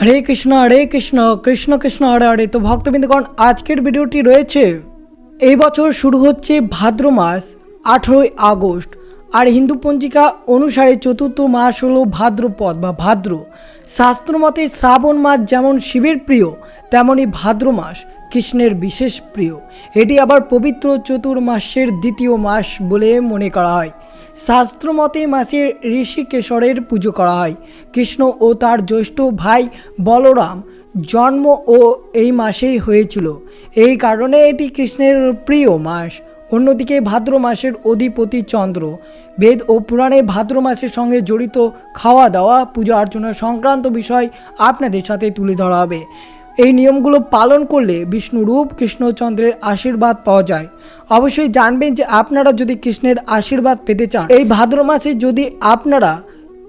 হরে কৃষ্ণ হরে কৃষ্ণ কৃষ্ণ কৃষ্ণ, হরে হরে। তো ভক্তবৃন্দগণ, আজকের ভিডিওটি রয়েছে। এই বছর শুরু হচ্ছে ভাদ্র মাস, আঠেরোই আগস্ট। আর হিন্দু পঞ্জিকা অনুসারে চতুর্থ মাস হলো ভাদ্রপদ বা ভাদ্র। শাস্ত্রমতে শ্রাবণ মাস যেমন শিবের প্রিয়, তেমনই ভাদ্র মাস কৃষ্ণের বিশেষ প্রিয়। এটি আবার পবিত্র চতুর্মাসের দ্বিতীয় মাস বলে মনে করা হয়। শাস্ত্রমতে মাসে ঋষিকেশরের পুজো করা হয়। কৃষ্ণ ও তার জ্যৈষ্ঠ ভাই বলরাম জন্ম ও এই মাসেই হয়েছিল। এই কারণে এটি কৃষ্ণের প্রিয় মাস। অন্যদিকে ভাদ্র মাসের অধিপতি চন্দ্র বেদ ও পুরাণে ভাদ্র মাসের সঙ্গে জড়িত খাওয়া দাওয়া, পূজা অর্চনা সংক্রান্ত বিষয় আপনাদের সাথে তুলে ধরা হবে। এই নিয়মগুলো পালন করলে বিষ্ণুরূপ কৃষ্ণচন্দ্রের আশীর্বাদ পাওয়া যায়। অবশ্যই জানবেন যে আপনারা যদি কৃষ্ণের আশীর্বাদ পেতে চান, এই ভাদ্র মাসে যদি আপনারা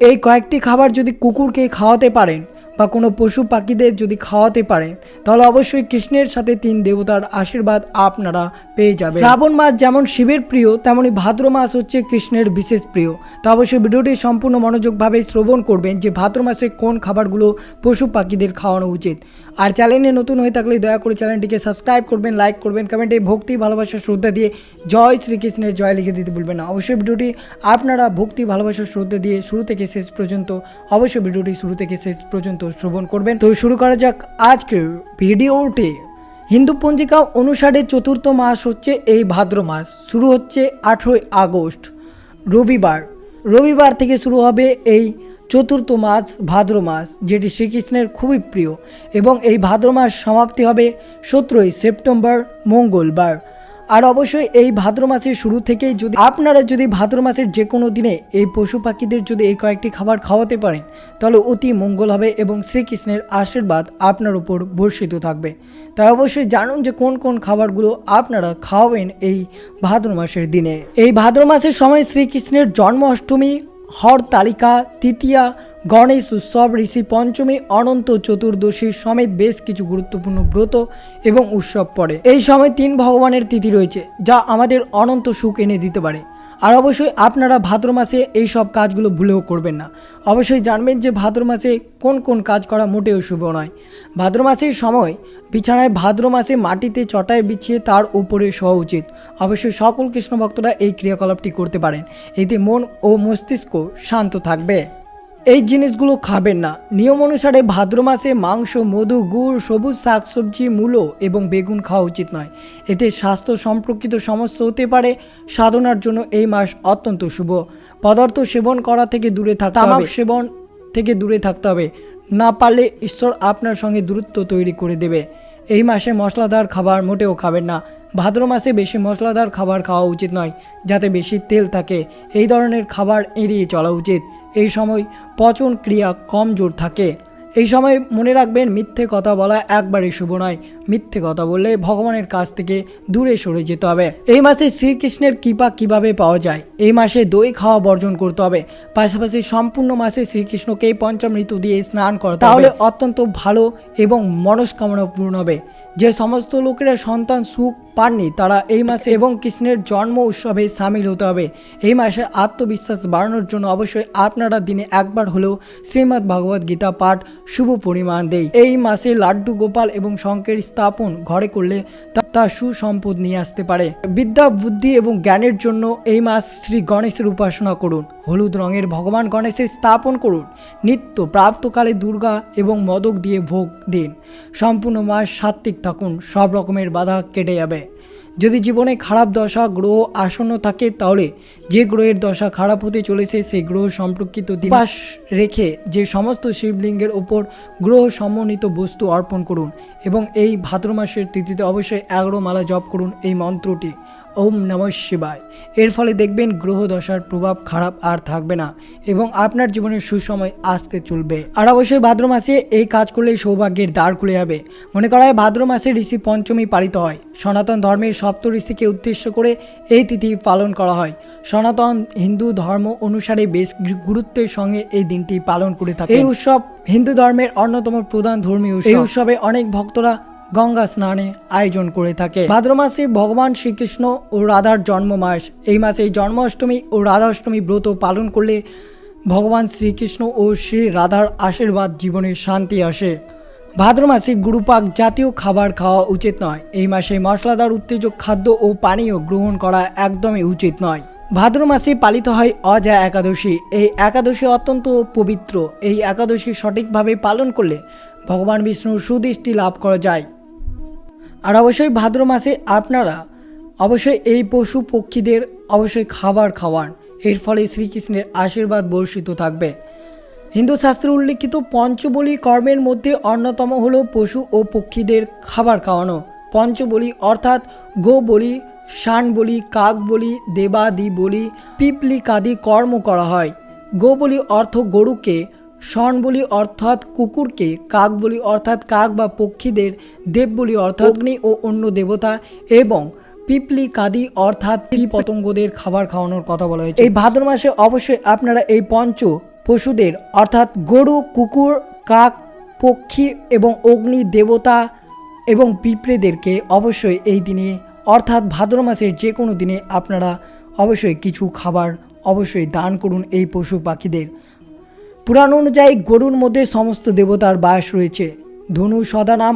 এই কয়েকটি খাবার যদি কুকুরকে খাওয়াতে পারেন বা কোনো পশু পাখিদের যদি খাওয়াতে পারেন, তাহলে অবশ্যই কৃষ্ণের সাথে তিন দেবতার আশীর্বাদ আপনারা পেয়ে যাবেন। শ্রাবণ মাস যেমন শিবের প্রিয় তেমনই ভাদ্র মাস হচ্ছে কৃষ্ণের বিশেষ প্রিয়। তো অবশ্যই ভিডিওটি সম্পূর্ণ মনোযোগভাবে শ্রবণ করবেন যে ভাদ্র মাসে কোন খাবারগুলো পশু পাখিদের খাওয়ানো উচিত। আর চ্যানেলে নতুন হয়ে থাকলে দয়া করে চ্যানেলটিকে সাবস্ক্রাইব করবেন লাইক করবেন কমেন্টে ভক্তি, ভালোবাসা, শ্রদ্ধা দিয়ে জয় শ্রীকৃষ্ণের জয় লিখে দিতে ভুলবেন না। অবশ্যই ভিডিওটি আপনারা ভক্তি, ভালোবাসা, শ্রদ্ধা দিয়ে শুরু থেকে শেষ পর্যন্ত, অবশ্যই ভিডিওটি শুরু থেকে শেষ পর্যন্ত শ্রবণ করবেন। তো শুরু করা যাক আজকের ভিডিওটি হিন্দু পঞ্জিকা অনুসারে চতুর্থ মাস হচ্ছে এই ভাদ্র মাস, শুরু হচ্ছে আঠেরোই আগস্ট, রবিবার। রবিবার থেকে শুরু হবে এই চতুর্থ মাস ভাদ্র মাস, যেটি শ্রীকৃষ্ণের খুবই প্রিয়, এবং এই ভাদ্র মাস সমাপ্তি হবে সতেরোই সেপ্টেম্বর, মঙ্গলবার। আর অবশ্যই এই ভাদ্র মাসের শুরু থেকেই যদি আপনারা যদি ভাদ্র মাসের যে কোনো দিনে এই পশু পাখিদের যদি এই কয়েকটি খাবার খাওয়াতে পারেন, তাহলে অতি মঙ্গল হবে এবং শ্রীকৃষ্ণের আশীর্বাদ আপনার উপর বর্ষিত থাকবে। তাই অবশ্যই জানুন যে কোন কোন খাবারগুলো আপনারা খাওয়াবেন এই ভাদ্র মাসের দিনে। এই ভাদ্র মাসের সময় শ্রীকৃষ্ণের জন্ম অষ্টমী হর তালিকা, তৃতীয়া, গণেশ উৎসব, ঋষি পঞ্চমী, অনন্ত চতুর্দশী সমেত বেশ কিছু গুরুত্বপূর্ণ ব্রত এবং উৎসব পড়ে। এই সময় তিন ভগবানের তিথি রয়েছে, যা আমাদের অনন্ত সুখ এনে দিতে পারে। আর অবশ্যই আপনারা ভাদ্র মাসে এই সব কাজগুলো ভুলেও করবেন না। অবশ্যই জানবেন যে ভাদ্র মাসে কোন কোন কাজ করা মোটেও শুভ নয়। ভাদ্র মাসের সময় বিছানায় ভাদ্র মাসে মাটিতে চটায় বিছিয়ে তার উপরে শোয়া উচিত। অবশ্যই সকল কৃষ্ণ ভক্তরা এই ক্রিয়াকলাপটি করতে পারেন। এতে মন ও মস্তিষ্ক শান্ত থাকবে। এই জিনিসগুলো খাবেন না। নিয়ম অনুসারে ভাদ্র মাসে মাংস, মধু, গুড়, সবুজ শাকসবজি মূলো এবং বেগুন খাওয়া উচিত নয়। এতে স্বাস্থ্য সম্পর্কিত সমস্যা হতে পারে। সাধনার জন্য এই মাস অত্যন্ত শুভ। পদার্থ সেবন করা থেকে দূরে থাকতে তামাক সেবন থেকে দূরে থাকতে হবে। না পারলে ঈশ্বর আপনার সঙ্গে দূরত্ব তৈরি করে দেবে। এই মাসে মশলাদার খাবার মোটেও খাবেন না। ভাদ্র মাসে বেশি মশলাদার খাবার খাওয়া উচিত নয়, যাতে বেশি তেল থাকে। এই ধরনের খাবার এড়িয়ে চলা উচিত। এই সময় পচন ক্রিয়া কমজোর থাকে। এই সময় মনে রাখবেন মিথ্যে কথা বলা একবারই শুভ নয়। মিথ্যে কথা বললে ভগবানের কাছ থেকে দূরে সরে যেতে হবে। এই মাসে শ্রীকৃষ্ণের কৃপা কীভাবে পাওয়া যায়? এই মাসে দই খাওয়া বর্জন করতে হবে। পাশাপাশি সম্পূর্ণ মাসে শ্রীকৃষ্ণকে পঞ্চামৃত দিয়ে স্নান করতে তাহলে অত্যন্ত ভালো এবং মনস্কামনা পূর্ণ হবে। যে সমস্ত লোকেরা সন্তান সুখ পাননি। তারা এই মাসে এবং কৃষ্ণের জন্ম উৎসবে সামিল হতে হবে। এই মাসে আত্মবিশ্বাস বাড়ানোর জন্য অবশ্যই আপনারা দিনে একবার হলেও শ্রীমদ্ ভগবত গীতা পাঠ শুভ পরিমাণ দেয় এই মাসে লাড্ডু, গোপাল এবং শঙ্কের স্থাপন ঘরে করলে তা- তা সুসম্পদ নিয়ে আসতে পারে। বিদ্যা, বুদ্ধি এবং জ্ঞানের জন্য এই মাস শ্রী গণেশের উপাসনা করুন। হলুদ রঙের ভগবান গণেশের স্থাপন করুন। নিত্য প্রাপ্তকালে দুর্গা এবং মদক দিয়ে ভোগ দিন। সম্পূর্ণ মাস সাত্ত্বিক থাকুন। সব রকমের বাধা কেটে যাবে। যদি জীবনে খারাপ দশা, গ্রহ আসন্ন থাকে, তাহলে যে গ্রহের দশা খারাপ হতে চলেছে, সেই গ্রহ সম্পর্কিত দিবাস রেখে যে সমস্ত শিবলিঙ্গের ওপর গ্রহ সমন্বিত বস্তু অর্পণ করুন এবং এই ভাদ্র মাসের তিথিতে অবশ্যই এগারো মালা জপ করুন, এই মন্ত্রটি। ওম নম শিবায়। এর ফলে দেখবেন গ্রহ দশার প্রভাব খারাপ আর থাকবে না এবং আপনার জীবনে সুসময় আসতে চলবে। আর অবশ্যই ভাদ্র মাসে এই কাজ করলে সৌভাগ্যের দ্বার খুলে যাবে। মনে করা হয় ভাদ্র মাসে ঋষি পঞ্চমী পালিত হয়। সনাতন ধর্মের সপ্ত ঋষিকে উদ্দেশ্য করে এই তিথি পালন করা হয়। সনাতন হিন্দু ধর্ম অনুসারে বেশ গুরুত্বের সঙ্গে এই দিনটি পালন করে থাকে এই উৎসব হিন্দু ধর্মের অন্যতম প্রধান ধর্মীয় উৎসব। এই উৎসবে অনেক ভক্তরা গঙ্গা স্নানে আয়োজন করে থাকে। ভাদ্র মাসে ভগবান শ্রীকৃষ্ণ ও রাধার জন্ম মাস। এই মাসে জন্মাষ্টমী ও রাধাষ্টমী ব্রত পালন করলে ভগবান শ্রীকৃষ্ণ ও শ্রী রাধার আশীর্বাদ জীবনে শান্তি আসে। ভাদ্র মাসে গুরুপাক জাতীয় খাবার খাওয়া উচিত নয়। এই মাসে মশলাদার উত্তেজক খাদ্য ও পানীয় গ্রহণ করা একদমই উচিত নয়। ভাদ্র মাসে পালিত হয় অজা একাদশী। এই একাদশী অত্যন্ত পবিত্র। এই একাদশী সঠিকভাবে পালন করলে ভগবান বিষ্ণুর সুদৃষ্টি লাভ করা যায়। আর অবশ্যই ভাদ্র মাসে আপনারা অবশ্যই এই পশু পক্ষীদের অবশ্যই খাবার খাওয়ান। এর ফলে শ্রীকৃষ্ণের আশীর্বাদ বর্ষিত থাকবে। হিন্দু শাস্ত্রে উল্লিখিত পঞ্চবলি কর্মের মধ্যে অন্যতম হল পশু ও পক্ষীদের খাবার খাওয়ানো। পঞ্চবলি অর্থাৎ গো বলি শান বলি কাক বলি দেবাদি বলি পিপলিকাদি কর্ম করা হয়। গো বলি অর্থ গরুকে শন বলি অর্থাৎ কুকুরকে, কাক বলি অর্থাৎ কাক বা পক্ষীদের, দেব বলি অর্থাৎ অগ্নি ও অন্য দেবতা এবং পিপলি কাদি অর্থাৎ পতঙ্গদের খাবার খাওয়ানোর কথা বলা হয়েছে। এই ভাদ্র মাসে অবশ্যই আপনারা এই পঞ্চ পশুদের অর্থাৎ গরু, কুকুর, কাক, পক্ষী এবং অগ্নি দেবতা এবং পিঁপড়েদেরকে অবশ্যই এই দিনে, অর্থাৎ ভাদ্র মাসের যে কোনো দিনে আপনারা অবশ্যই কিছু খাবার অবশ্যই দান করুন এই পশু পাখিদের। পুরাণ অনুযায়ী গরুর মধ্যে সমস্ত দেবতার বাস রয়েছে। ধনু সদানাম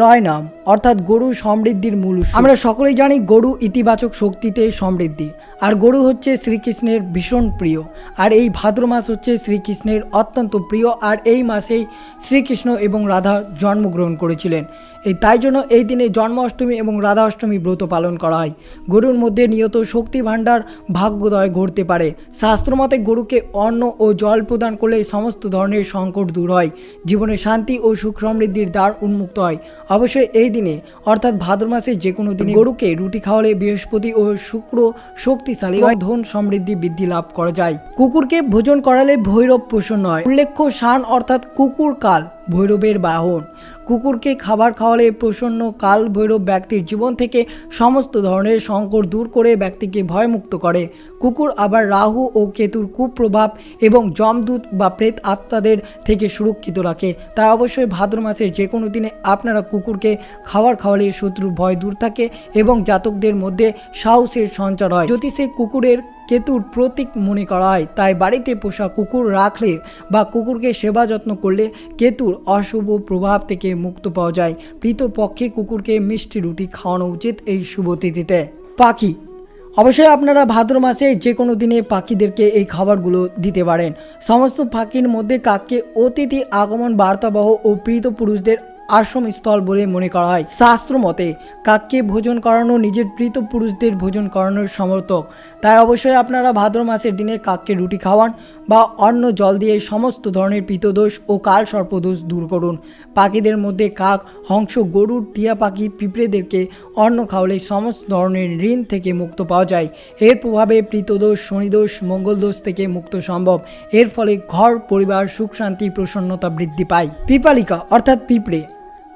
রয় নাম, অর্থাৎ গরু সমৃদ্ধির মূল আমরা সকলেই জানি গরু ইতিবাচক শক্তিতে সমৃদ্ধি, আর গরু হচ্ছে শ্রীকৃষ্ণের ভীষণ প্রিয়, আর এই ভাদ্র মাস হচ্ছে শ্রীকৃষ্ণের অত্যন্ত প্রিয়, আর এই মাসেই শ্রীকৃষ্ণ এবং রাধা জন্মগ্রহণ করেছিলেন। এই তাই জন্য এই দিনে জন্মাষ্টমী এবং রাধা অষ্টমী ব্রত পালন করা হয়। গরুর মধ্যে নিয়ত শক্তি ভাণ্ডার ভাগ্যোদয় ঘটতে পারে। শাস্ত্রমতে গরুকে অন্ন ও জল প্রদান করলে সমস্ত ধরনের সংকট দূর হয়। জীবনে শান্তি ও সুখ সমৃদ্ধির দ্বার উন্মুক্ত হয়। অবশ্যই এই দিনে, অর্থাৎ ভাদ্র মাসে যে কোনো দিনে গরুকে রুটি খাওয়ালে বৃহস্পতি ও শুক্র শক্তিশালী হয়। ধন সমৃদ্ধি বৃদ্ধি লাভ করা যায়। কুকুরকে ভোজন করালে ভৈরব প্রসন্ন হয়। উল্লেখ্য শান অর্থাৎ কুকুর কাল, ভৈরবের বাহন। কুকুরকে খাবার খাওয়ালে প্রসন্ন কাল ভৈরব ব্যক্তির জীবন থেকে সমস্ত ধরনের সংকট দূর করে ব্যক্তিকে ভয়মুক্ত করে। কুকুর আবার রাহু ও কেতুর কুপ্রভাব এবং যমদূত বা প্রেত আত্মাদের থেকে সুরক্ষিত রাখে। তাই অবশ্যই ভাদ্র মাসের যে কোনো দিনে আপনারা কুকুরকে খাবার খাওয়ালে শত্রুর ভয় দূর থাকে এবং জাতকদের মধ্যে সাহসের সঞ্চার হয়। জ্যোতিষে কুকুরের কেতুর প্রতীক মনে করা হয় তাই বাড়িতে পোষা কুকুর রাখলে বা কুকুরকে সেবা যত্ন করলে কেতুর অশুভ প্রভাব থেকে মুক্ত পাওয়া যায়। পক্ষে কুকুরকে মিষ্টি রুটি খাওয়ানো উচিত এই শুভ তিথিতে। পাখি। অবশ্যই আপনারা ভাদ্র মাসে যে কোনো দিনে পাখিদেরকে এই খাবারগুলো দিতে পারেন। সমস্ত পাখির মধ্যে কাককে অতিথি আগমন, বার্তাবহ ও প্রীত পুরুষদের আশ্রম স্থল বলে মনে করা হয়। শাস্ত্র মতে, কাককে ভোজন করানো নিজের প্রীত পুরুষদের ভোজন করানোর সমর্থক। তাই অবশ্যই আপনারা ভাদ্র মাসের দিনে কাককে রুটি খাওয়ান বা অন্য জল দিয়ে সমস্ত ধরনের পিতদোষ ও কাল সর্পদোষ দূর করুন। পাখিদের মধ্যে কাক, হংস গরুর টিয়া পাখি, পিঁপড়েদেরকে অন্ন খাওয়ালে সমস্ত ধরনের ঋণ থেকে মুক্ত পাওয়া যায়। এর প্রভাবে প্রীতদোষ শনিদোষ, মঙ্গলদোষ থেকে মুক্ত সম্ভব। এর ফলে ঘর, পরিবার, সুখ, শান্তি, প্রসন্নতা বৃদ্ধি পায়। পিপালিকা, অর্থাৎ পিঁপড়ে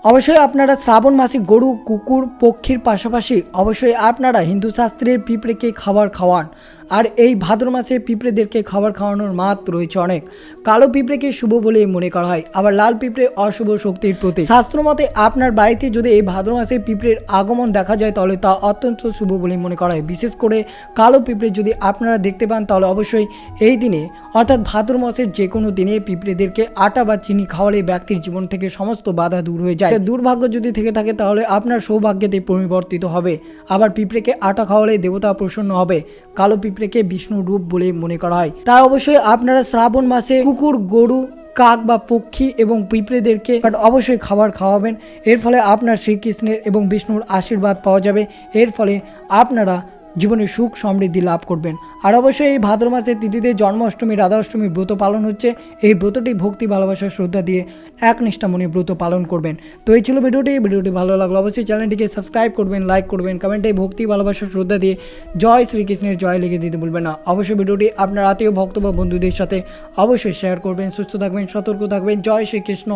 অবশ্যই আপনারা শ্রাবণ মাসে গরু, কুকুর, পক্ষীর পাশাপাশি অবশ্যই আপনারা হিন্দু শাস্ত্রের পিঁপড়েকে খাবার খাওয়ান। আর এই ভাদ্র মাসে পিঁপড়েদেরকে খাবার খাওয়ানোর মাত রয়েছে অনেক। কালো পিঁপড়েকে শুভ বলে মনে করা হয়। আবার লাল পিঁপড়ে অশুভ শক্তির প্রতীক। শাস্ত্র মতে আপনার বাড়িতে যদি এই ভাদ্র মাসে পিঁপড়ের আগমন দেখা যায়, তাহলে তা অত্যন্ত শুভ বলে মনে করা হয়। বিশেষ করে কালো পিঁপড়ে যদি আপনারা দেখতে পান, তাহলে অবশ্যই এই দিনে, অর্থাৎ ভাদ্র মাসের যে কোনো দিনে পিঁপড়েদেরকে আটা বা চিনি খাওয়ালে ব্যক্তির জীবন থেকে সমস্ত বাধা দূর হয়ে যায়। দুর্ভাগ্য যদি থেকে থাকে, তাহলে আপনার সৌভাগ্যতে পরিবর্তিত হবে। আবার পিঁপড়েকে আটা খাওয়ালে দেবতা প্রসন্ন হবে। কালো পিঁপড়েকে বিষ্ণু রূপ বলে মনে করা হয়। তাই অবশ্যই আপনারা শ্রাবণ মাসে কুকুর, গরু, কাক বা পক্ষী এবং পিঁপড়েদেরকে অবশ্যই খাবার খাওয়াবেন। এর ফলে আপনার শ্রীকৃষ্ণের এবং বিষ্ণুর আশীর্বাদ পাওয়া যাবে। এর ফলে আপনারা জীবনে সুখ সমৃদ্ধি লাভ করবেন। আর অবশ্যই এই ভাদ্র মাসের তিথিতে জন্মাষ্টমী রাধা অষ্টমী ব্রত পালন হচ্ছে। এই ব্রতটি ভক্তি, ভালোবাসা, শ্রদ্ধা দিয়ে একনিষ্ঠা মনে ব্রত পালন করবেন। তো এই ছিল ভিডিওটি। ভিডিওটি ভালো লাগল অবশ্যই চ্যানেলটিকে সাবস্ক্রাইব করবেন, লাইক করবেন, কমেন্টে ভক্তি, ভালোবাসা, শ্রদ্ধা দিয়ে জয় শ্রীকৃষ্ণের জয় লিখে দিতে ভুলবেন না। অবশ্যই ভিডিওটি আপনার আত্মীয়, ভক্ত বা বন্ধুদের সাথে অবশ্যই শেয়ার করবেন। সুস্থ থাকবেন, সতর্ক থাকবেন। জয় শ্রীকৃষ্ণ।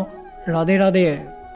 রাধে রাধে।